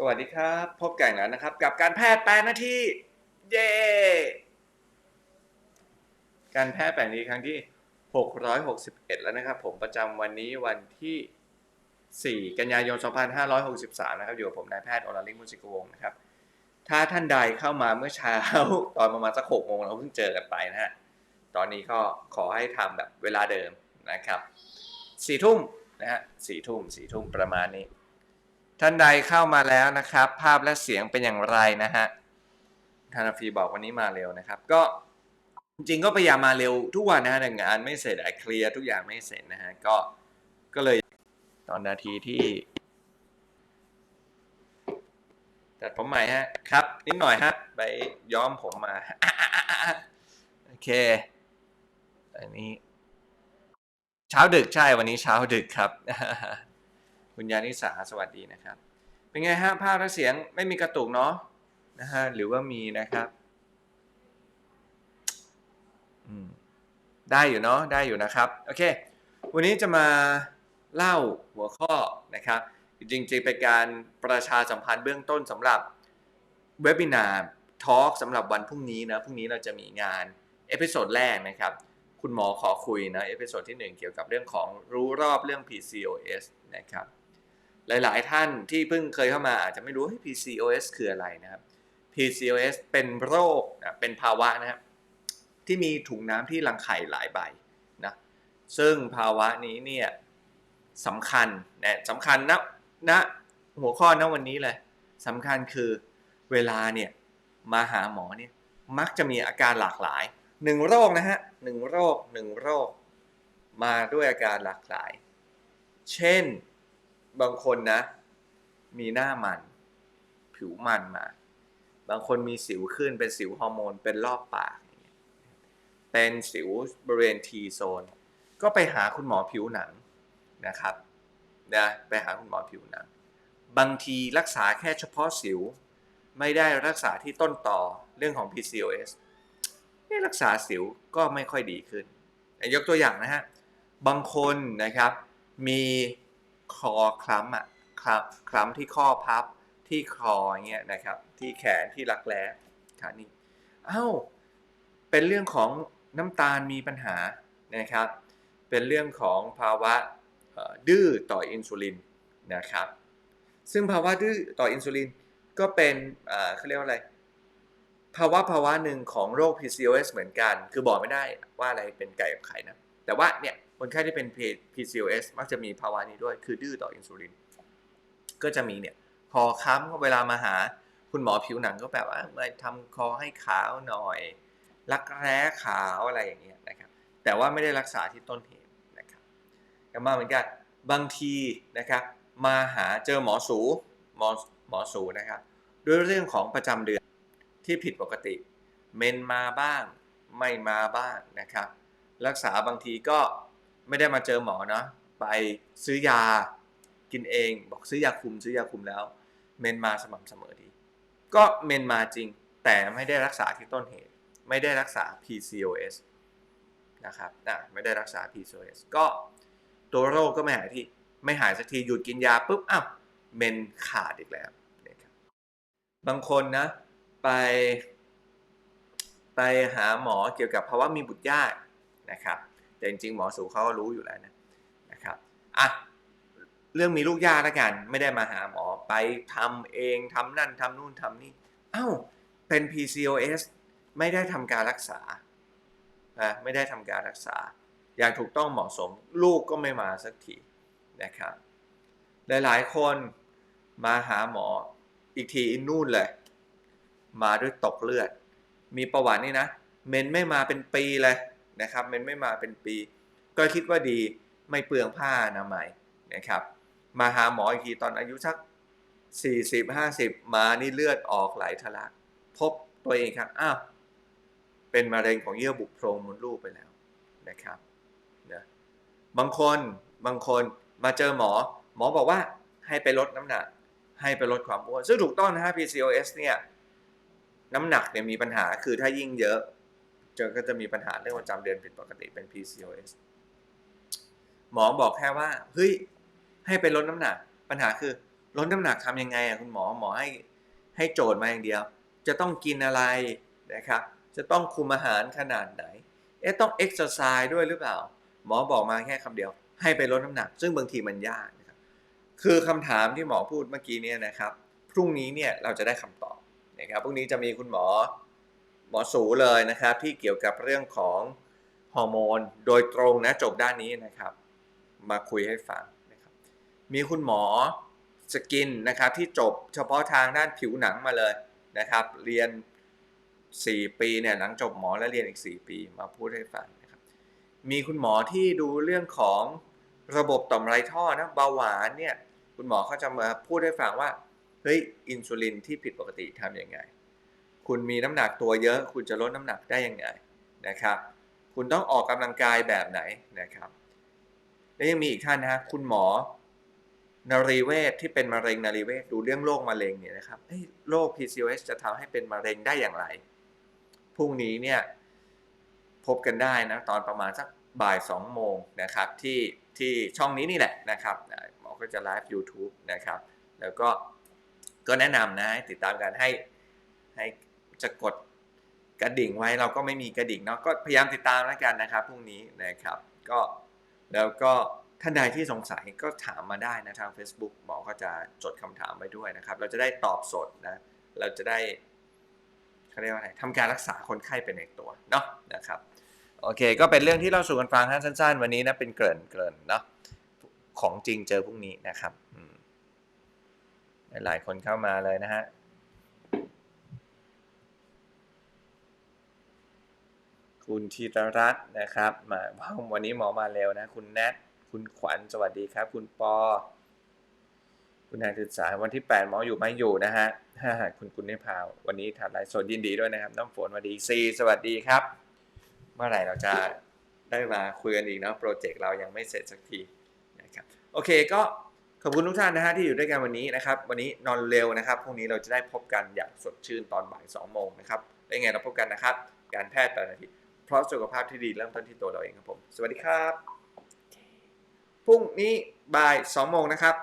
สวัสดีครับ พบกันแล้วนะครับ กับการแพทย์แปดนาทีเย้การแพทย์แปดนาทีครั้งที่ 661 แล้วนะครับ ผมประจำวันนี้วันที่ 4 กันยายน 2563 นะครับ อยู่กับผมนายแพทย์อรลิงมุสิกวงศ์นะครับ ถ้าท่านใดเข้ามาเมื่อเช้า ตอนประมาณสักหกโมงเราเพิ่งเจอกันไปนะฮะ ตอนนี้ก็ขอให้ทำแบบเวลาเดิมนะครับสี่ทุ่มนะฮะสี่ทุ่มสี่ทุ่มประมาณนี้ ท่านใดเข้ามาแล้วนะครับ ภาพและเสียงเป็นอย่างไรนะฮะธนาฟีบอกวันนี้มาเร็วนะครับ ก็จริงก็พยายามมาเร็วทุกวันนะฮะแต่งานไม่เสร็จอเคลียร์ทุกอย่างไม่เสร็จนะฮะก็ก็เลยตอนนาทีที่ตัดผมใหม่ฮะครับ นิดหน่อยฮะไปย้อมผมมาโอเคอันนี้ เช้าดึกใช่วันนี้เช้าดึกครับ คุณยานิสาสวัสดีนะครับ เป็นไงฮะภาพและเสียงไม่มีกระตุกเนาะนะฮะหรือว่ามีนะครับได้อยู่เนาะได้อยู่นะครับโอเค วันนี้จะมาเล่าหัวข้อนะครับจริงๆเป็นการประชาสัมพันธ์เบื้องต้นสำหรับเว็บ i นาร์ทอล์กสำหรับวันพรุ่งนี้นะพรุ่งนี้เราจะมีงานเอพิโซดแรกนะครับ คุณหมอขอคุยนะเอพิโซดที่ 1 เกี่ยวกับเรื่องของรู้รอบเรื่อง PCOS นะครับ หลาย ๆ ท่านที่เพิ่งเคยเข้ามาอาจจะไม่รู้ PCOS คืออะไรนะครับ PCOS เป็นโรคนะเป็นภาวะนะครับที่มีถุงน้ำที่รังไข่หลายใบนะซึ่งภาวะนี้เนี่ยสำคัญนะสำคัญนะณหัวข้อณวันนี้เลยสำคัญคือเวลาเนี่ยมาหาหมอเนี่ยมักจะมีอาการหลากหลายหนึ่งโรคนะฮะหนึ่งโรคหนึ่งโรค มาด้วยอาการหลากหลาย เช่น บางคนนะ มีหน้ามัน ผิวมันมา บางคนมีสิวขึ้นเป็นสิวฮอร์โมน เป็นรอบปาก เป็นสิวบริเวณ T โซน ก็ไปหาคุณหมอผิวหนังนะครับนะไปหาคุณหมอผิวหนัง บางทีรักษาแค่เฉพาะสิว ไม่ได้รักษาที่ต้นต่อเรื่องของ PCOS นี่รักษาสิวก็ไม่ค่อยดีขึ้น ยกตัวอย่างนะฮะ บางคนนะครับมี คอคล้ำอะคล้ำคล้ำที่ข้อพับที่คอเงี้ยนะครับ ที่แขนที่รักแร้ขานี่เอ้าเป็นเรื่องของน้ำตาลมีปัญหานะครับ เป็นเรื่องของภาวะดื้อต่ออินซูลินนะครับ ซึ่งภาวะดื้อต่ออินซูลินก็เป็นเอ่อเขาเรียกว่าอะไร ภาวะภาวะหนึ่งของโรค PCOS เหมือนกัน คือบอกไม่ได้ว่าอะไรเป็นไก่กับไข่นะ แต่ว่าเนี่ย คนไข้ที่เป็น PCOS มักจะมีภาวะนี้ด้วยคือดื้อต่ออินซูลิน ก็จะมีเนี่ยคอค้ำเวลามาหาคุณหมอผิวหนังก็แบบว่ามาทำคอให้ขาวหน่อย รักแร้ขาวอะไรอย่างเงี้ยนะครับแต่ว่าไม่ได้รักษาที่ต้นเหตุนะครับก็มาเหมือนกันบางทีนะครับมาหาเจอหมอสูหมอหมอสูนะครับด้วยเรื่องของประจำเดือนที่ผิดปกติ เมนมาบ้างไม่มาบ้างนะครับ รักษาบางทีก็ ไม่ได้มาเจอหมอเนาะไปซื้อยากินเอง บอกซื้อยาคุมซื้อยาคุมแล้ว เมนมาสม่ำเสมอดี ก็เมนมาจริง แต่ไม่ได้รักษาที่ต้นเหตุ ไม่ได้รักษา PCOS นะครับนะไม่ได้รักษา PCOS ก็ตัวโรคก็ไม่หายที่ไม่หายสักทีหยุดกินยาปุ๊บอ้าวเมนขาดอีกแล้วนะครับบางคนนะไปไปหาหมอเกี่ยวกับภาวะมีบุตรยากนะครับ แต่จริงๆหมอสูเขาก็รู้อยู่แล้วนะนะครับอะเรื่องมีลูกยากแล้วกัน ไม่ได้มาหาหมอไปทำเองทำนั่นทำนู่นทำนี่เอ้าเป็น PCOS ไม่ได้ทำการรักษานะไม่ได้ทำการรักษา อย่างถูกต้องเหมาะสมลูกก็ไม่มาสักทีนะครับหลายๆคนมาหาหมออีกทีนู่นเลย มาด้วยตกเลือด มีประวัตินี่นะ เมนไม่มาเป็นปีเลย นะครับเมนไม่มาเป็นปี ก็คิดว่าดีไม่เปลืองผ้าอนามัยนะครับ มาหาหมออีกทีตอนอายุสัก 40 50 มานี่เลือดออกไหลทะลัก พบตัวเองครับอ้าวเป็นมะเร็งของเยื่อบุโพรงมดลูกไปแล้วนะครับนะบางคนบางคนมาเจอหมอ หมอบอกว่าให้ไปลดน้ำหนัก ให้ไปลดความอ้วนซึ่งถูกต้องนะฮะ PCOS เนี่ยน้ำหนักเนี่ยมีปัญหาคือถ้ายิ่งเยอะ เจอก็จะมีปัญหาเรื่องประจำเดือนผิดปกติเป็น PCOS หมอบอกแค่ว่าเฮ้ยให้ไปลดน้ำหนัก ปัญหาคือลดน้ำหนักทำยังไงอะคุณหมอหมอให้ให้โจทย์มาอย่างเดียว จะต้องกินอะไรนะครับ จะต้องคุมอาหารขนาดไหน เอ๊ะต้องเอ็กซ์ไซส์ด้วยหรือเปล่า หมอบอกมาแค่คำเดียว ให้ไปลดน้ำหนัก ซึ่งบางทีมันยากนะครับคือคำถามที่หมอพูดเมื่อกี้เนี่ยนะครับ พรุ่งนี้เนี่ยเราจะได้คำตอบนะครับพรุ่งนี้จะมีคุณหมอ หมอสูเลยนะครับ ที่เกี่ยวกับเรื่องของฮอร์โมนโดยตรงนะจบด้านนี้นะครับ มาคุยให้ฟังนะครับ มีคุณหมอสกินนะครับที่จบเฉพาะทางด้านผิวหนังมาเลยนะครับ เรียน 4 ปีเนี่ยหลังจบหมอแล้วเรียนอีก 4 ปีมาพูดให้ฟังนะครับ มีคุณหมอที่ดูเรื่องของระบบต่อมไรท่อนะเบาหวานเนี่ยคุณหมอเขาจะมาพูดให้ฟังว่าเฮ้ยอินซูลินที่ผิดปกติทำยังไง คุณมีน้ำหนักตัวเยอะ คุณจะลดน้ำหนักได้ยังไงนะครับ คุณต้องออกกำลังกายแบบไหนนะครับ และยังมีอีกท่านนะฮะคุณหมอนรีเวศที่เป็นมะเร็งนรีเวศดูเรื่องโรคมะเร็งเนี่ยนะครับเอ้ยโรค PCOS จะทำให้เป็นมะเร็งได้อย่างไรพรุ่งนี้เนี่ยพบกันได้นะตอนประมาณสักบ่าย2โมงนะครับที่ที่ช่องนี้นี่แหละนะครับหมอก็จะไลฟ์ YouTube นะครับ แล้วก็ก็แนะนำนะให้ติดตามกันให้ให้ จะกดกระดิ่งไว้เราก็ไม่มีกระดิ่งเนาะก็พยายามติดตามแล้วกันนะครับพรุ่งนี้นะครับก็แล้วก็ท่านใดที่สงสัยก็ถามมาได้นะทาง Facebook หมอก็จะจดคำถามไว้ด้วยนะครับ เราจะได้ตอบสดนะเราจะได้เขาเรียกว่าอะไรทำการรักษาคนไข้เป็นในตัวเนาะนะครับโอเค ก็เป็นเรื่องที่เราสู่กันฟังฮะสั้น ๆ วันนี้นะเป็นเกริ่นเกริ่นเนาะของจริงเจอพรุ่งนี้นะครับหลายคนเข้ามาเลยนะฮะ คุณธีรรัตน์นะครับ มาวันนี้หมอมาเร็วนะ คุณแนทคุณขวัญสวัสดีครับ คุณปอ คุณนายศึกษาวันที่ 8 หมออยู่ไม่อยู่นะฮะคุณคุณนิพาววันนี้ถ่ายไลฟ์สดยินดีด้วยนะครับ น้ำฝนสวัสดีซีสวัสดีครับ เมื่อไหร่เราจะได้มาคุยกันอีกนะโปรเจกต์เรายังไม่เสร็จสักทีนะครับโอเคก็ขอบคุณทุกท่านนะฮะที่อยู่ด้วยกันวันนี้นะครับ วันนี้นอนเร็วนะครับพรุ่งนี้เราจะได้พบกันอย่างสดชื่นตอนบ่าย2โมงนะครับได้ไงเราพบกันนะครับ การแพทย์ต่ละนาที เพราะสุขภาพที่ดีเริ่มต้นที่ตัวเราเองครับผม สวัสดีครับ พรุ่งนี้บ่าย2โมงนะครับ